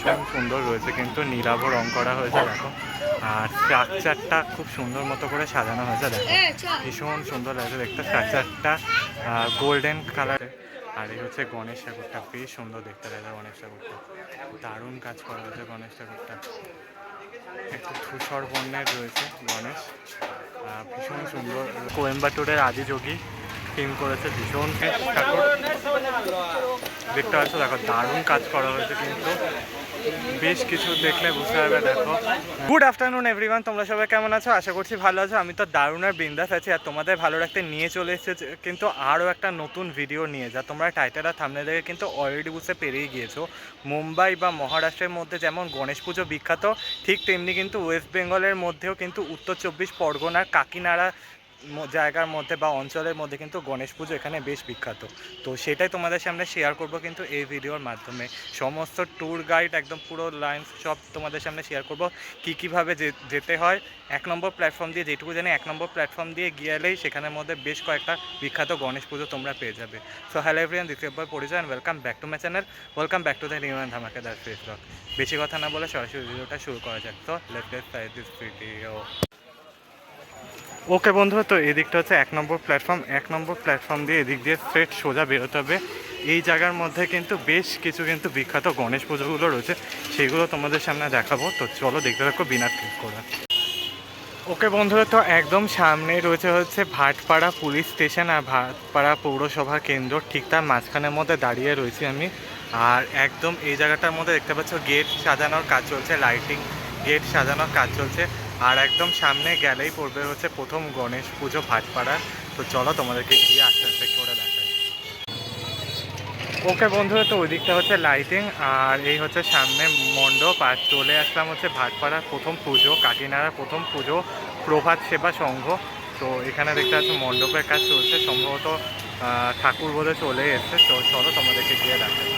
ভীষণ সুন্দর রয়েছে কিন্তু নীলাভ রং করা হয়েছে দেখো। আর স্ট্রাকচারটা খুব সুন্দর মতো করে সাজানো হয়েছে দেখো। ভীষণ সুন্দর লাগছে দেখতে স্ট্রাকচারটা গোল্ডেন কালারে আর এই হচ্ছে গণেশ ঠাকুরটা বেশ সুন্দর দেখতে লাগে গণেশ ঠাকুরটা। দারুণ কাজ করা হয়েছে গণেশ ঠাকুরটা। একটু ধূসর বর্ণের রয়েছে গণেশ। ভীষণ সুন্দর। কোয়েম্বাটুরের আদিযোগী থিম করেছে ভীষণ ঠাকুর। দেখতে পাচ্ছ দেখো দারুণ কাজ করা হয়েছে কিন্তু। বেশ কিছু দেখলে বুঝতে পারবে, দেখো। গুড আফটারনুন এভরিওয়ান তোমরা সবাই কেমন আছো? আশা করছি ভালো আছো। আমি তো দারুণ আর বিন্দাস আছি, আর তোমাদের ভালো রাখতে নিয়ে চলে এসেছে, কিন্তু আরও একটা নতুন ভিডিও নিয়ে। যা তোমরা টাইটেল আর থামনে দেখে কিন্তু অলরেডি বুঝতে পেরিয়ে গিয়েছো। মুম্বাই বা মহারাষ্ট্রের মধ্যে যেমন গণেশ পুজো বিখ্যাত, ঠিক তেমনি কিন্তু ওয়েস্ট বেঙ্গলের মধ্যেও কিন্তু উত্তর চব্বিশ পরগনার কাকিনাড়া জায়গার মধ্যে বা অঞ্চলের মধ্যে কিন্তু গণেশ পুজো এখানে বেশ বিখ্যাত। তো সেটাই তোমাদের সামনে শেয়ার করব কিন্তু এই ভিডিওর মাধ্যমে। সমস্ত ট্যুর গাইড একদম পুরো লাইন সব তোমাদের সামনে শেয়ার করব। কী কীভাবে যেতে হয়, এক নম্বর প্ল্যাটফর্ম দিয়ে যেটুকু জানি, এক নম্বর প্ল্যাটফর্ম দিয়ে গিয়েলেই সেখানের মধ্যে বেশ কয়েকটা বিখ্যাত গণেশ পুজো তোমরা পেয়ে যাবে। সো হ্যালো এভরিয়ান বয় পরিচয় and welcome back to my channel welcome back to the new and ধামাকেদার ফেস বেশি কথা না বলে সরাসরি ভিডিওটা শুরু করা যাক। তো let get start this video okay বন্ধুরা তো এদিকটা হচ্ছে এক নম্বর প্ল্যাটফর্ম এক নম্বর প্ল্যাটফর্ম দিয়ে এদিক দিয়ে স্ট্রেট সোজা বেরোতে হবে। এই জায়গার মধ্যে কিন্তু বেশ কিছু কিন্তু বিখ্যাত গণেশ পুজোগুলো রয়েছে। সেগুলো তোমাদের সামনে দেখাবো। তো চলো দেখতে থাকো বিনা ক্লিক করে। ওকে বন্ধুরা তো একদম সামনে রয়েছে হচ্ছে ভাটপাড়া পুলিশ স্টেশন আর ভাটপাড়া পৌরসভা কেন্দ্র। ঠিক তার মাঝখানের মধ্যে দাঁড়িয়ে রয়েছি আমি। আর একদম এই জায়গাটার মধ্যে দেখতে পাচ্ছ, গেট সাজানোর কাজ চলছে লাইটিং গেট সাজানোর কাজ চলছে। আর একদম সামনে গেলেই পড়বে হচ্ছে প্রথম গণেশ পুজো ভাটপাড়া। তো চলো তোমাদেরকে গিয়ে আস্তে আস্তে করে দেখাই। ওকে বন্ধুরা তো ওই দিকটা হচ্ছে লাইটিং আর এই হচ্ছে সামনে মণ্ডপ আর চলে আসলাম হচ্ছে ভাটপাড়ার প্রথম পুজো কাকিনাড়ার প্রথম পুজো, প্রভাত সেবা সংঘ। তো এখানে দেখতে পাচ্ছ মণ্ডপের কাজ চলছে, সম্ভবত ঠাকুর বোধে চলে এসছে। তো চলো তোমাদেরকে গিয়ে দেখাই।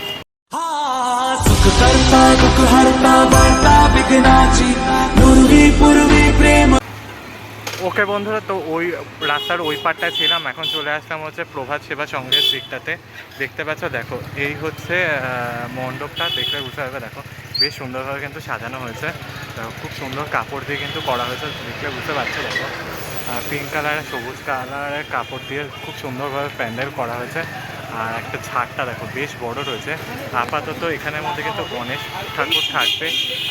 ওকে বন্ধুরা, তো ওই রাস্তার ওই পারটায় ছিলাম, এখন চলে আসলাম হচ্ছে প্রভাত সেবা সংঘের দিকটাতে। দেখতে পাচ্ছ, দেখো, এই হচ্ছে মণ্ডপটা, দেখলে বুঝতে পারবে, দেখো, বেশ সুন্দরভাবে কিন্তু সাজানো হয়েছে। খুব সুন্দর কাপড় দিয়ে কিন্তু করা হয়েছে, দেখলে বুঝতে পারছ, দেখো। পিঙ্ক কালারের সবুজ কালারের কাপড় দিয়ে খুব সুন্দরভাবে প্যান্ডেল করা হয়েছে। আর একটা ছাদটা দেখো, বেশ বড় রয়েছে। আপাতত এখানের মধ্যে কিন্তু গণেশ ঠাকুর থাকবে।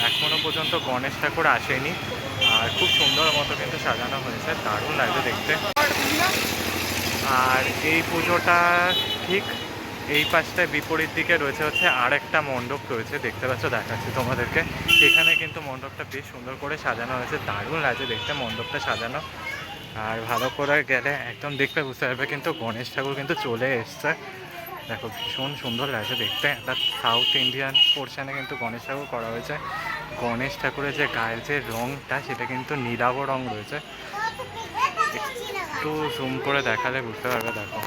এখনও পর্যন্ত গণেশ ঠাকুর আসেনি। আর খুব সুন্দর মতো কিন্তু সাজানো হয়েছে, দারুণ লাগছে দেখতে। আর এই পুজোটা ঠিক এই পাশটায় বিপরীত দিকে রয়েছে হচ্ছে আর একটা মণ্ডপ রয়েছে, দেখতে পাচ্ছ, দেখাচ্ছি তোমাদেরকে। এখানে কিন্তু মণ্ডপটা বেশ সুন্দর করে সাজানো হয়েছে, দারুণ লাগছে দেখতে মণ্ডপটা সাজানো। আর ভালো করে গেলে একদম দেখতে বুঝতে পারবে কিন্তু গণেশ ঠাকুর কিন্তু চলে এসছে। দেখো ভীষণ সুন্দর লাগছে দেখতে। তার সাউথ ইন্ডিয়ান পোর্শানে কিন্তু গণেশ ঠাকুর করা হয়েছে। গণেশ ঠাকুরের যে গায়ের যে রঙটা সেটা কিন্তু নীলাভ রং রয়েছে। একটু জুম করে দেখালে বুঝতে পারবে, দেখো।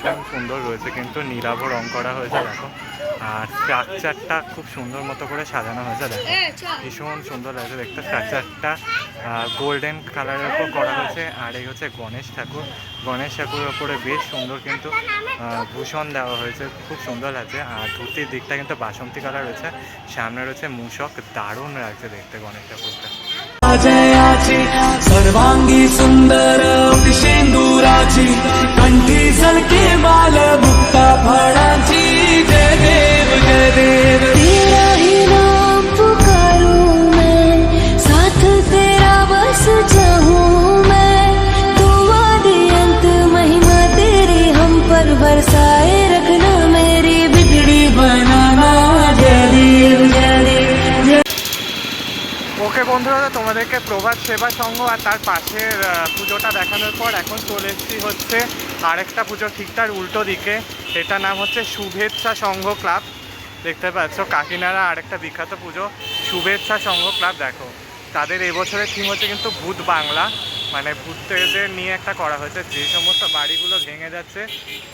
ভীষণ সুন্দর রয়েছে কিন্তু নীলাভ রং করা হয়েছে দেখো। আর স্ট্রাকচারটা খুব সুন্দর মতো করে সাজানো হয়েছে দেখো। ভীষণ সুন্দর লাগছে দেখতে স্ট্রাকচারটা গোল্ডেন কালারের উপর করা হয়েছে আর এই হচ্ছে গণেশ ঠাকুর। গণেশ ঠাকুরের ওপরে বেশ সুন্দর কিন্তু ভূষণ দেওয়া হয়েছে খুব সুন্দর লাগছে। আর ধুতির দিকটা কিন্তু বাসন্তী কালার রয়েছে সামনে রয়েছে মূষক দারুণ লাগছে দেখতে গণেশ ঠাকুরটা। সর্বাঙ্গী সুন্দর सुंदर कंठी सलके बाल मुक्ता फळाची. जय देव जय देव. বন্ধুরা, তোমাদেরকে প্রভাত সেবা সংঘ আর তার পাশের পুজোটা দেখানোর পর এখন চলে এসেছি হচ্ছে আরেকটা পুজো ঠিক তার উল্টো দিকে। এটা নাম হচ্ছে শুভেচ্ছা সংঘ ক্লাব। দেখতে পাচ্ছ, কাকিনাড়া আরেকটা বিখ্যাত পুজো। শুভেচ্ছা সংঘ ক্লাব, দেখো। তাদের এবছরের থিম হচ্ছে কিন্তু ভূত বাংলা। মানে ভূতদের নিয়ে একটা করা হয়েছে। যে সমস্ত বাড়িগুলো ভেঙে যাচ্ছে,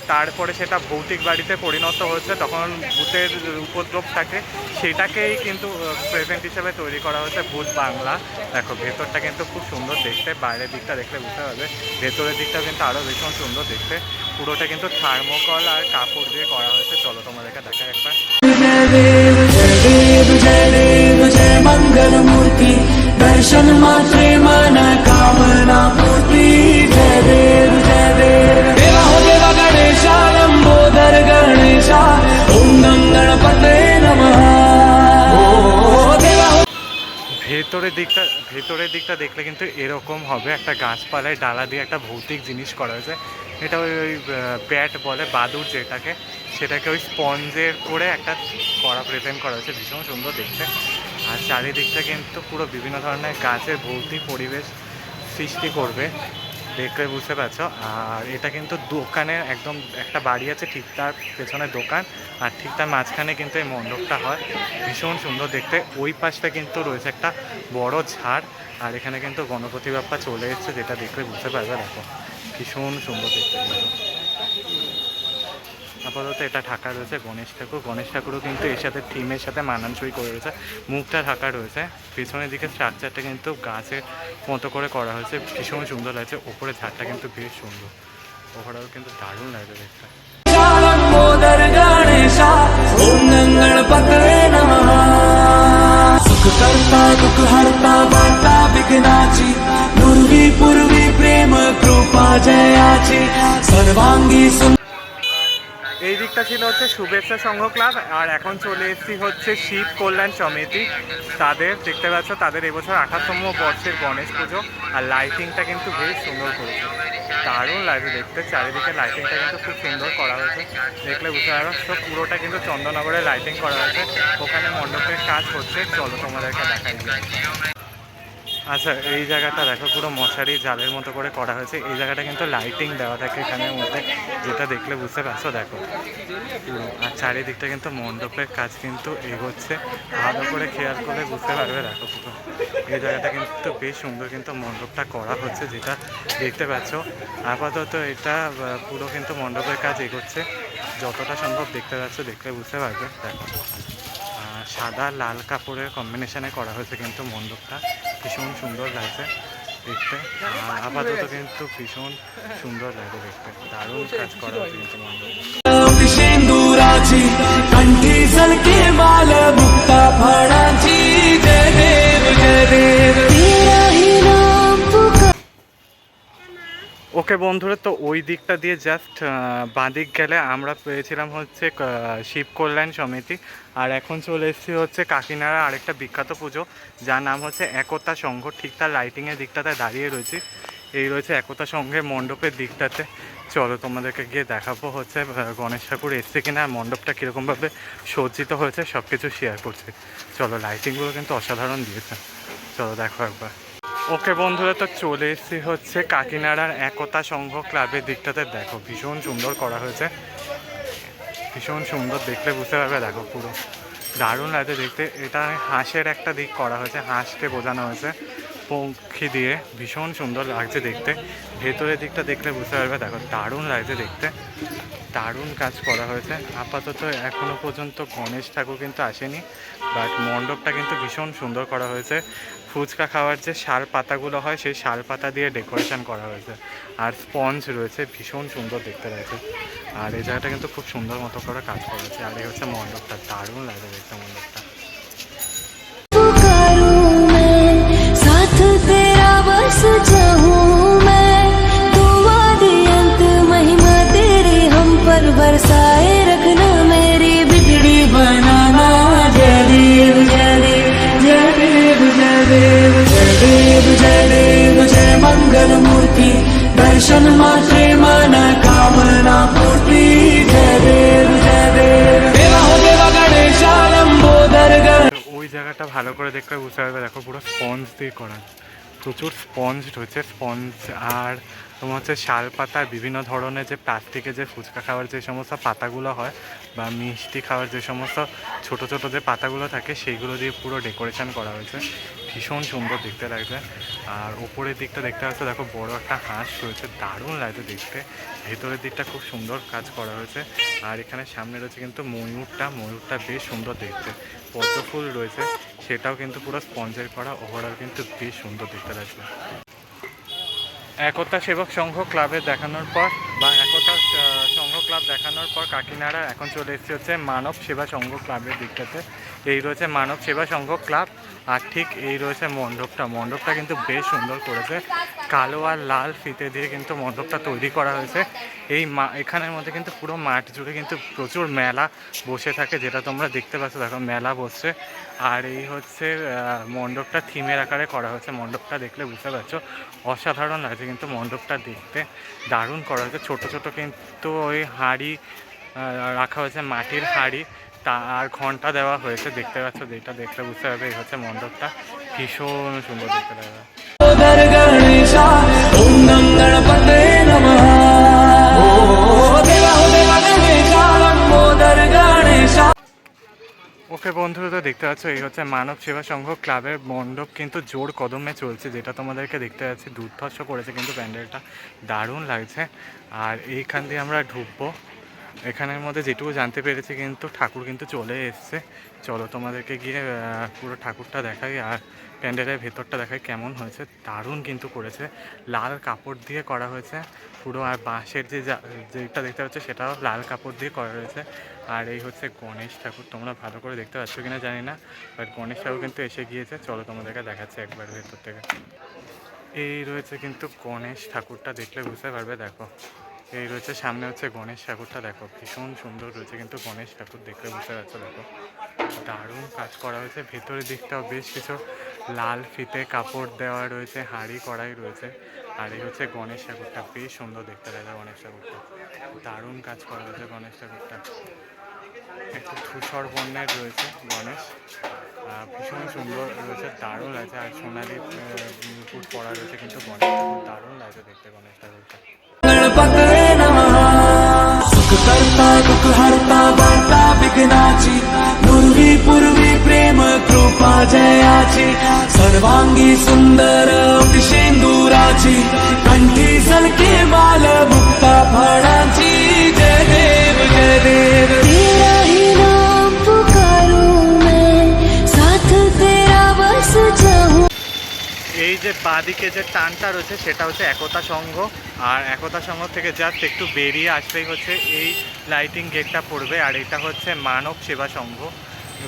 তারপরে সেটা ভৌতিক বাড়িতে পরিণত হচ্ছে, তখন ভূতের উপদ্রব থাকে সেটাকেই কিন্তু প্রেজেন্ট হিসেবে তৈরি করা হয়েছে ভূত বাংলা। দেখো, ভেতরটা কিন্তু খুব সুন্দর দেখতে, বাইরের দিকটা দেখলে বুঝতে পারবে। ভেতরের দিকটা কিন্তু আরও ভীষণ সুন্দর দেখতে। পুরোটা কিন্তু থার্মোকল আর কাপড় দিয়ে করা হয়েছে। চলো তোমাদেরকে দেখা একবার। দর্শন মাত্রে মানা ভেতরের দিকটা ভেতরের দিকটা দেখলে কিন্তু এরকম হবে। একটা গাছপালায় ডালা দিয়ে একটা ভৌতিক জিনিস করা হয়েছে। এটা ওই ওই ব্যাট বলে, বাদুর যেটাকে, সেটাকে ওই স্পঞ্জের করে একটা করা প্রেজেন্ট করা হয়েছে। ভীষণ সুন্দর দেখতে। আর চারিদিকটা কিন্তু পুরো বিভিন্ন ধরনের গাছের ভৌতিক পরিবেশ। সৃষ্টি করবে, দেখলে বুঝতে পারছ। আর এটা কিন্তু দোকানের একদম একটা বাড়ি আছে ঠিক তার পেছনে দোকান, আর ঠিক তার মাঝখানে কিন্তু এই মণ্ডপটা হয়। ভীষণ সুন্দর দেখতে। ওই পাশটা কিন্তু রয়েছে একটা বড় ঝাড়, আর এখানে কিন্তু গণপতি বাপ্পা চলে এসছে, যেটা দেখলে বুঝতে পারবে, দেখো। ভীষণ সুন্দর দেখতে। আপাতত এটা ঢাকা রয়েছে গণেশ ঠাকুর গণেশ ঠাকুরও কিন্তু এর সাথে থিমের সাথে মানানসই করে রয়েছে মুখটা ঢাকা রয়েছে পেছনের দিকে স্ট্রাকচারটা কিন্তু গাছের মতো করে করা হয়েছে ভীষণ সুন্দর লাগছে ওপরে ঝাড়টা কিন্তু বেশ সুন্দর ওভারঅল কিন্তু দারুণ লাগছে দেখতে लंबोदर गणेशा ओम गं गणपते नमः सुख करता दुख हरता वार्ता विघ्नाची पूर्वी पूर्वी प्रेम कृपा जयाची सर्वांगी सुंदर এই দিকটা ছিল হচ্ছে শুভেচ্ছা সংঘ ক্লাব, আর এখন চলে এসেছি হচ্ছে শিব কল্যাণ সমিতি। তাদের, দেখতে পাচ্ছ, তাদের এবছর আঠাশতম বর্ষের গণেশ পুজো, আর লাইটিংটা কিন্তু বেশ সুন্দর করেছে। দারুণ লাগে দেখতে, চারিদিকে লাইটিংটা কিন্তু খুব সুন্দর করা হয়েছে। দেখলে বুঝতে পারো তো পুরোটা কিন্তু চন্দননগরে লাইটিং করা হয়েছে। ওখানে মণ্ডপের কাজ হচ্ছে, চলো তোমাদেরকে দেখাই। যায় আচ্ছা এই জায়গাটা দেখো, পুরো মশারি, জালের মতো করে করা হয়েছে। এই জায়গাটা কিন্তু লাইটিং দেওয়া থাকে এখানের মধ্যে, যেটা দেখলে বুঝতে পারছ, দেখো। আর চারিদিকটা কিন্তু মণ্ডপের কাজ কিন্তু এগোচ্ছে। ভালো করে খেয়াল করলে বুঝতে পারবে, দেখো পুরো। এই জায়গাটা কিন্তু বেশ সুন্দর কিন্তু মণ্ডপটা করা হচ্ছে, যেটা দেখতে পাচ্ছ। আপাতত এটা পুরো কিন্তু মণ্ডপের কাজ এগোচ্ছে। যতটা সম্ভব দেখতে পাচ্ছ, দেখলে বুঝতে পারবে, দেখো। সাদা লাল কাপড়ের কম্বিনেশনে করা হয়েছে কিন্তু মণ্ডপটা। ভীষণ সুন্দর লাগছে দেখতে। আর আপাতত কিন্তু ভীষণ সুন্দর লাগে দেখতে। দারুণ কাজ করা হচ্ছে কিন্তু মণ্ডপে। ওকে বন্ধুরা, তো ওই দিকটা দিয়ে জাস্ট বাঁদিক গেলে আমরা পেয়েছিলাম হচ্ছে শিব কল্যাণ সমিতি। আর এখন চলে এসেছি হচ্ছে কাকিনাড়া আরেকটা বিখ্যাত পুজো, যার নাম হচ্ছে একতা সংঘ। ঠিক তার লাইটিংয়ের দিকটাতে দাঁড়িয়ে রয়েছি। এই রয়েছে একতা সংঘের মণ্ডপের দিকটাতে। চলো তোমাদেরকে গিয়ে দেখাবো হচ্ছে গণেশ ঠাকুর এসছে কিনা, আর মণ্ডপটা কীরকমভাবে সজ্জিত হয়েছে সব কিছু শেয়ার করছি। চলো লাইটিংগুলো কিন্তু অসাধারণ দিয়েছে। চলো দেখো একবার। ওকে বন্ধুরা, তো চলে এসেছি হচ্ছে কাকিনাড়ার একতা সংঘ ক্লাবের দিকটাতে। দেখো, ভীষণ সুন্দর করা হয়েছে। ভীষণ সুন্দর দেখলে বুঝতে পারবে, দেখো পুরো। দারুণ লাগছে দেখতে। এটা হাঁসের একটা দিক করা হয়েছে, হাঁসকে বোঝানো হয়েছে পঙ্খী দিয়ে। ভীষণ সুন্দর লাগছে দেখতে। ভেতরের দিকটা দেখলে বুঝতে পারবে, দেখো দারুণ লাগছে দেখতে। দারুণ কাজ করা হয়েছে। আপাতত এখনও পর্যন্ত গণেশ ঠাকুর কিন্তু আসেনি, বাট মণ্ডপটা কিন্তু ভীষণ সুন্দর করা হয়েছে। ফুচকা খাওয়ার যে শাল পাতাগুলো হয়, সেই শাল পাতা দিয়ে ডেকোরেশন করা হয়েছে। আর স্পঞ্জ রয়েছে, ভীষণ সুন্দর দেখতে লাগছে। আর এই জায়গাটা কিন্তু খুব সুন্দর মতো করে কাজ করেছে। আর এই হচ্ছে মণ্ডপটা, দারুণ লাগে দেখতে মণ্ডপটা। সাথ દર્શન માત્રે માના કામના પૂર્તિ જય દેવ જય દેવ દેવા હો દેવા ગણેશ આલંબોદર ওই জায়গাটা ভালো করে দেখলে বুঝতে পারবে, দেখো পুরো স্পঞ্জ দিয়ে করা। প্রচুর স্পঞ্জ হচ্ছে স্পঞ্জ আর তোমার হচ্ছে শাল পাতা, বিভিন্ন ধরনের যে প্লাস্টিকের যে ফুচকা খাওয়ার যে সমস্ত পাতাগুলো হয় বা মিষ্টি খাওয়ার যে সমস্ত ছোট ছোট যে পাতাগুলো থাকে, সেইগুলো দিয়ে পুরো ডেকোরেশন করা হয়েছে। ভীষণ সুন্দর দেখতে লাগছে। আর ওপরের দিকটা দেখতে পাচ্ছ, দেখো বড় একটা হাঁস রয়েছে, দারুণ লাগছে দেখতে। ভেতরের দিকটা খুব সুন্দর কাজ করা হয়েছে। আর এখানে সামনে রয়েছে কিন্তু ময়ূরটা ময়ূরটা বেশ সুন্দর দেখতে। পদ্ম ফুল রয়েছে, সেটাও কিন্তু পুরো স্পঞ্জের করা, ওভারঅল কিন্তু বেশ সুন্দর দেখতে লাগছে। একতা সেবক সংঘ ক্লাবে দেখানোর পর বা একতা সংঘ ক্লাব দেখানোর পর কাকিনাড়া এখন চলে এসেছে হচ্ছে মানব সেবা সংঘ ক্লাবের দিকটাতে। এই রয়েছে মানব সেবা সংঘ ক্লাব, আর ঠিক এই রয়েছে মণ্ডপটা। মণ্ডপটা কিন্তু বেশ সুন্দর করেছে। কালো আর লাল ফিতে দিয়ে কিন্তু মণ্ডপটা তৈরি করা হয়েছে। এই মা, এখানের মধ্যে কিন্তু পুরো মাঠ জুড়ে কিন্তু প্রচুর মেলা বসে থাকে, যেটা তোমরা দেখতে পাচ্ছ। দেখো, মেলা বসছে। আর এই হচ্ছে মণ্ডপটা থিমের আকারে করা হয়েছে। মণ্ডপটা দেখলে বুঝতে পারছ, অসাধারণ লাগছে কিন্তু মণ্ডপটা দেখতে। দারুণ করা হয়েছে। ছোট ছোট কিন্তু ওই হাঁড়ি রাখা হয়েছে মাটির হাঁড়ি। আর ঘণ্টা দেওয়া হয়েছে, দেখতে পাচ্ছ, যেটা দেখলে বুঝতে পারবে, এই হচ্ছে মণ্ডপটা। ভীষণ সুন্দর দেখতে পাবে। ওকে বন্ধুরা, তো দেখতে পাচ্ছ, এই হচ্ছে মানব সেবা সংঘ ক্লাবের মণ্ডপ, কিন্তু জোর কদমে চলছে, যেটা তোমাদেরকে দেখতে পাচ্ছি, দুর্ধর্ষ করেছে কিন্তু প্যান্ডেলটা। দারুণ লাগছে। আর এইখান দিয়ে আমরা ঢুকবো। এখানের মধ্যে যেটুকু জানতে পেরেছি কিন্তু ঠাকুর কিন্তু চলে এসছে। চলো তোমাদেরকে গিয়ে পুরো ঠাকুরটা দেখাই আর প্যান্ডেলের ভেতরটা দেখাই কেমন হয়েছে। দারুণ কিন্তু করেছে। লাল কাপড় দিয়ে করা হয়েছে পুরো আর বাঁশের যে যেটা দেখতে পাচ্ছ সেটাও লাল কাপড় দিয়ে করা রয়েছে আর এই হচ্ছে গণেশ ঠাকুর। তোমরা ভালো করে দেখতে পাচ্ছ কিনা জানি না বাট গণেশ ঠাকুর কিন্তু এসে গিয়েছে। চলো তোমাদেরকে দেখাচ্ছে একবার ভেতর থেকে। এই রয়েছে কিন্তু গণেশ ঠাকুরটা দেখলে বুঝতে পারবে, দেখো। এই রয়েছে, সামনে হচ্ছে গণেশ ঠাকুরটা, দেখো, ভীষণ সুন্দর রয়েছে কিন্তু গণেশ ঠাকুর দেখলে বসে আছে দেখো। দারুণ কাজ করা হয়েছে ভেতরের দিকটাও বেশ কিছু লাল ফিতে কাপড় দেওয়া রয়েছে, হাড়ি কড়াই রয়েছে, আর এই হচ্ছে গণেশ ঠাকুরটা, বেশ সুন্দর দেখতে লাগে গণেশ ঠাকুরটা। দারুণ কাজ করা হয়েছে গণেশ ঠাকুরটা। একটু ধূসর বর্ণের রয়েছে গণেশ ভীষণ সুন্দর রয়েছে, দারুণ লাগছে, আর সোনালি মুকুট পরা রয়েছে কিন্তু গণেশ ঠাকুর, দারুণ লাগছে দেখতে গণেশ ঠাকুরটা। करता दुःख हरता वार्ता विघ्नाची. पूर्वी पूर्वी प्रेम कृपा जयाची. सर्वांगी सुंदर शेंदुराची. कंठी सलके बाल मुक्ता फळाची. जय देव जय देव. এই যে বাঁদিকে যে টানটা রয়েছে, সেটা হচ্ছে একতা সংঘ। আর একতা সংঘ থেকে জাস্ট একটু বেরিয়ে আসলেই হচ্ছে এই লাইটিং গেটটা পড়বে। আর এটা হচ্ছে মানব সেবা সংঘ।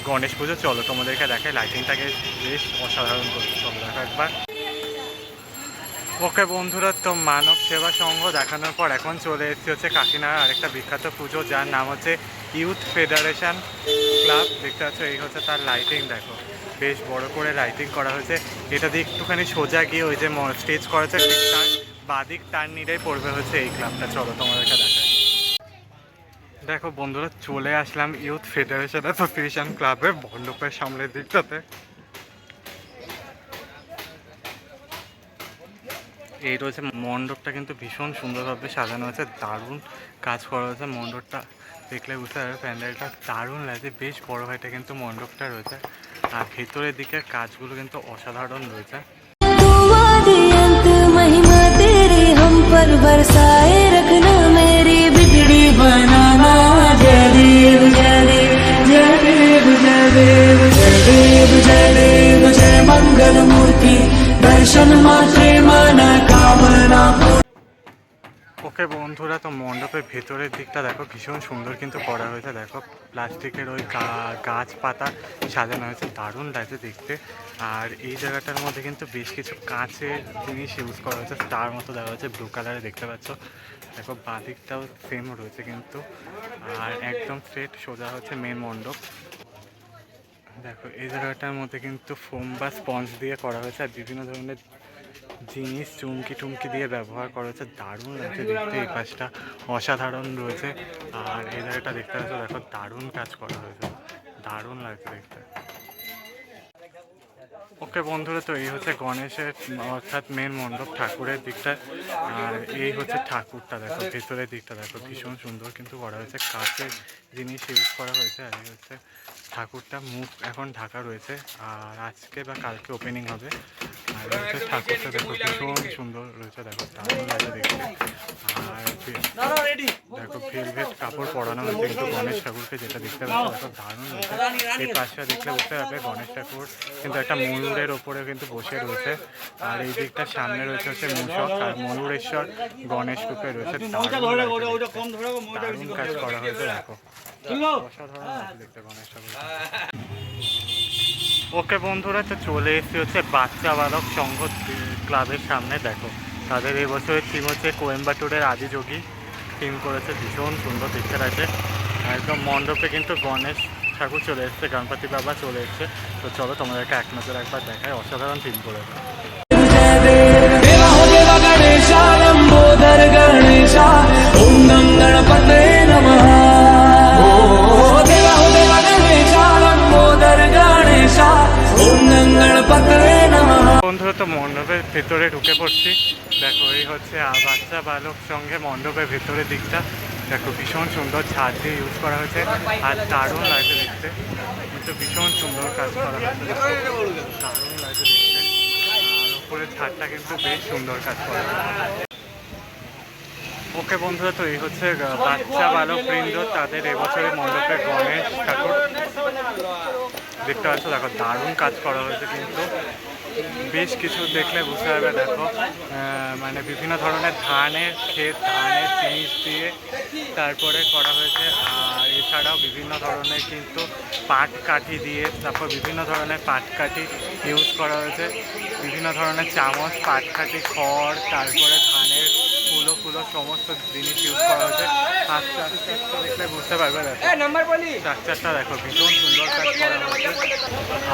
গণেশ পুজো, চলো তোমাদেরকে দেখে লাইটিংটাকে বেশ অসাধারণ করছে। চলো দেখো একবার। ওকে বন্ধুরা, তো মানব সেবা সংঘ দেখানোর পর এখন চলে এসেছি হচ্ছে কাকিনাড়ার আরেকটা বিখ্যাত পুজো, যার নাম হচ্ছে ইউথ ফেডারেশন ক্লাব দেখতে পাচ্ছ, এই হচ্ছে তার লাইটিং দেখো। বেশ বড় করে লাইটিং করা হয়েছে। এটা দিয়ে একটুখানি সোজা গিয়ে ওই যে স্টেজ করেছে ঠিক তার বাদিক, তার নিরেই পড়বে হচ্ছে এই ক্লাবটা চলো তোমাদেরকে দেখাই। দেখো বন্ধুরা, চলে আসলাম ইউথ ফেডারেশন অ্যাসোসিয়েশন ক্লাবের মণ্ডপের সামনের দিকটাতে। এই রয়েছে মণ্ডপটা কিন্তু ভীষণ সুন্দরভাবে সাজানো হয়েছে, দারুণ কাজ করা হয়েছে মণ্ডপটা। দেখলে বুঝতে পারবে, প্যান্ডেলটা দারুণ লাগছে, বেশ বড় ভাইটা কিন্তু মণ্ডপটা রয়েছে। আর ভেতরের দিকের কাজগুলো কিন্তু অসাধারণ রয়েছে तू आदि अंत महिमा तेरी हम पर बरसाए रखना मेरी बिगड़ी बनाना जय देव जय देव जय देव जय देव जय देव जय देव जय मंगल मूर्ति दर्शन मात्रे मन कामना ওকে বন্ধুরা, তো মণ্ডপের ভেতরের দিকটা দেখো, ভীষণ সুন্দর কিন্তু করা হয়েছে। দেখো, প্লাস্টিকের ওই গা- গাছপাতা সাজানো হয়েছে, দারুণ লাগছে দেখতে। আর এই জায়গাটার মধ্যে কিন্তু বেশ কিছু কাঁচের জিনিস ইউজ করা হয়েছে স্টার মতো দেওয়া হয়েছে ব্লু কালারে দেখতে পাচ্ছ। দেখো, বাঁদিকটাও সেম রয়েছে কিন্তু। আর একদম স্ট্রেট সোজা হচ্ছে মেন মণ্ডপ। দেখো, এই জায়গাটার মধ্যে কিন্তু ফোম বা স্পঞ্জ দিয়ে করা হয়েছে, আর বিভিন্ন ধরনের জিনিস চুমকি টুমকি দিয়ে ব্যবহার করা হয়েছে দারুণ লাগছে দেখতে, এই কাজটা অসাধারণ রয়েছে। আর জায়গাটা দেখতে পাচ্ছ, দেখো, দারুণ কাজ করা হয়েছে। দারুণ লাগছে দেখতে। ওকে বন্ধুরা, তো এই হচ্ছে গণেশের, অর্থাৎ মেন মণ্ডপ ঠাকুরের দিকটা। আর এই হচ্ছে ঠাকুরটা, দেখো, ভেতরের দিকটা, দেখো, ভীষণ সুন্দর কিন্তু করা হয়েছে। কাঁচের জিনিস ইউজ করা হয়েছে, আর এই হচ্ছে ঠাকুরটা মুখ এখন ঢাকা রয়েছে আর আজকে বা কালকে ওপেনিং হবে। আর হচ্ছে ঠাকুরটা দেখো ভীষণ সুন্দর রয়েছে দেখো দারুণ লাগে দেখতে। আর দেখো ভেলভেট কাপড় পরানো হয়েছে কিন্তু গণেশ ঠাকুরকে যেটা দেখতে পাচ্ছি দেখো দারুণ রয়েছে। এই পাশটা দেখলে বুঝতে পারবে গণেশ ঠাকুর কিন্তু একটা ময়ূরের ওপরে কিন্তু বসে রয়েছে। আর এই দিকটা সামনে রয়েছে হচ্ছে মূষক আর ময়ূরেশ্বর গণেশ রূপে রয়েছে। দারুণ কাজ করা হয়েছে দেখো। অসাধারণ লাগছে দেখতে গণেশ ঠাকুর ওকে বন্ধুরা তো চলে এসেছি হচ্ছে বাচ্চা বালক সংঘ ক্লাবের সামনে দেখো তাদের এই বছরের থিম হচ্ছে কোয়েম্বাটুরের আদিযোগী থিম করেছে ভীষণ সুন্দর দেখতে লাগছে একদম মণ্ডপে কিন্তু গণেশ ঠাকুর চলে এসছে গণপতি বাবা চলে এসছে তো চলো তোমাদেরকে এক নজর একবার দেখায় অসাধারণ থিম করেছে देवा हो देवा गणेशा लंबोदर गणेशा ओम गं गणपते नमः তো মণ্ডপের ভেতরে ঢুকে পড়ছি। দেখো, এই হচ্ছে বাচ্চা বালক সঙ্গে মণ্ডপের ভেতরের দিকটা। দেখো, ভীষণ সুন্দর ছাদ দিয়ে ইউজ করা হয়েছে আর দারুণ লাগছে দেখতে। কিন্তু ভীষণ সুন্দর কাজ করা হয়েছে দারুণ লাগছে দেখতে। আর উপরের ছাদটা কিন্তু বেশ সুন্দর কাজ করা হয়েছে। ওকে বন্ধুরা, তো এই হচ্ছে বাচ্চা বালক বৃন্দ তাদের এবছরের মণ্ডপে গণেশ ঠাকুর। দেখতে পাচ্ছ, দেখো, দারুণ কাজ করা হয়েছে কিন্তু। বেশ কিছু দেখলে বুঝতে পারবে, দেখো মানে বিভিন্ন ধরনের ধানের ক্ষেত, ধানের জিনিস দিয়ে তারপরে করা হয়েছে, আর এছাড়াও বিভিন্ন ধরনের কিন্তু পাট কাঠি দিয়ে তারপর বিভিন্ন ধরনের পাট কাঠি ইউজ করা হয়েছে, বিভিন্ন ধরনের চামচ পাট কাঠি খড়, তারপরে ধানের ফুলো ফুলো সমস্ত জিনিস ইউজ করা হয়েছে আর স্ট্রাকচারটা দেখলে বুঝতে পারবে দেখো স্ট্রাকচারটা দেখো ভীষণ সুন্দর কাজ করা হয়েছে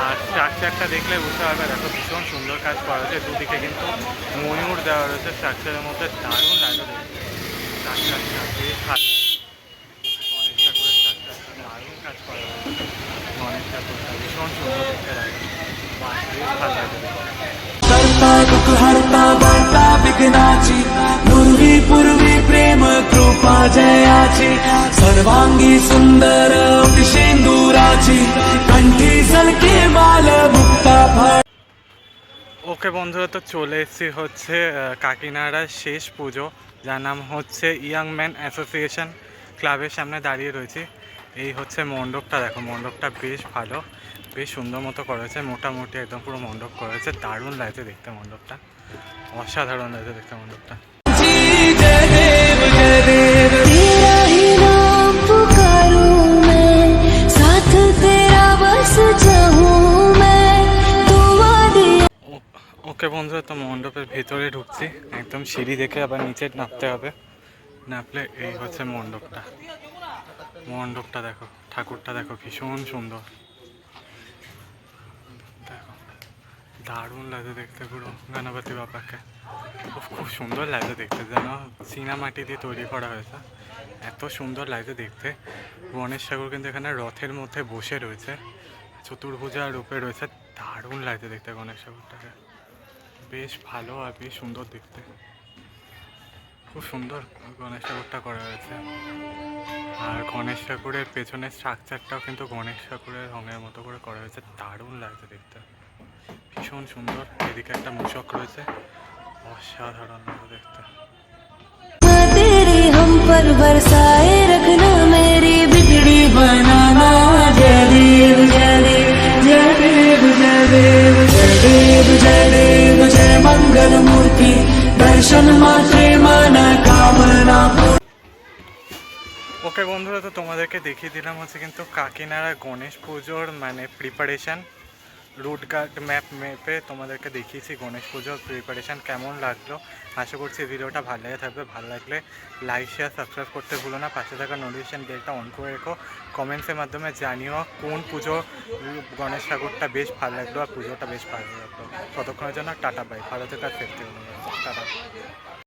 আর স্ট্রাকচারটা দেখলে বুঝতে পারবে দেখো ভীষণ সুন্দর কাজ করা হয়েছে দুদিকে কিন্তু ময়ূর দেওয়া রয়েছে স্ট্রাকচারের মধ্যে দারুণ লাগে দেখতে স্ট্রাকচারটা বেশ ভালো গণেশ ঠাকুরের স্ট্রাকচারটা দারুণ কাজ করা হয়েছে গণেশ ঠাকুরটা ভীষণ সুন্দর দেখতে লাগে বাহ, বেশ ভালো লাগে দেখতে करता दुःख हरता वार्ता विघ्नाची पूर्वी पूर्वी प्रेम कृपा जयाची सर्वांगी सुंदर शेंदुराची कंठी सलके माल मुक्ता फळ ওকে বন্ধুরা তো চলে এসেছি হচ্ছে আহ, কাকিনাড়ার শেষ পুজো যার নাম হচ্ছে ইয়াং ম্যান অ্যাসোসিয়েশন ক্লাবের সামনে দাঁড়িয়ে রয়েছি এই হচ্ছে মণ্ডপটা দেখো মণ্ডপটা বেশ ভালো বেশ সুন্দর মতো করেছে মোটামুটি একদম পুরো মণ্ডপ করেছে দারুণ লাগছে দেখতে মণ্ডপটা অসাধারণ লাগছে দেখতে মণ্ডপটা ওকে বন্ধুরা, তো মণ্ডপের ভেতরে ঢুকছি। একদম সিঁড়ি দেখে আবার নিচে নামতে হবে। নাপলে এই হচ্ছে মণ্ডপটা। মণ্ডপটা দেখো, ঠাকুরটা দেখো, ভীষণ সুন্দর। দেখো, দারুণ লাগে দেখতে পুরো, গণপতি বাবাকে। খুব সুন্দর লাগছে দেখতে, যেন চীনামাটি দিয়ে তৈরি করা হয়েছে। এত সুন্দর লাগছে দেখতে। গণেশ ঠাকুর কিন্তু এখানে রথের মধ্যে বসে রয়েছে। চতুর্ভুজা রূপে রয়েছে। দারুণ লাগছে দেখতে গণেশ ঠাকুরটাকে। বেশ ভালো আর বেশ সুন্দর দেখতে। খুব সুন্দর গণেশ ঠাকুরটা করা হয়েছে। আর গণেশ ঠাকুরের পেছনের স্ট্রাকচারটাও কিন্তু গণেশ ঠাকুরের রঙের মতো করে করা হয়েছে। দারুণ লাগছে দেখতে। ভীষণ সুন্দর। এদিকে একটা মূষক রয়েছে। অসাধারণ দেখতে। ওকে বন্ধুরা, তো তোমাদেরকে দেখিয়ে দিলাম হচ্ছে কিন্তু কাকিনাড়া গণেশ পুজোর মানে প্রিপারেশান রুট গার্ড ম্যাপ ম্যাপে তোমাদেরকে দেখিয়েছি গণেশ পুজোর প্রিপারেশান কেমন লাগল। আশা করছি ভিডিওটা ভালো লাগে থাকবে। ভালো লাগলে লাইক শেয়ার সাবস্ক্রাইব করতে ভুলো না। পাশে থাকা নোটিফিকেশান বেলটা অন করে রেখো। কমেন্টসের মাধ্যমে জানিও কোন পুজো, গণেশ ঠাকুরটা বেশ ভালো লাগল আর পুজোটা বেশ ভালো লাগল। ততক্ষণের জন্য টাটা বাই ভালো থেকে সেফটি টাটা।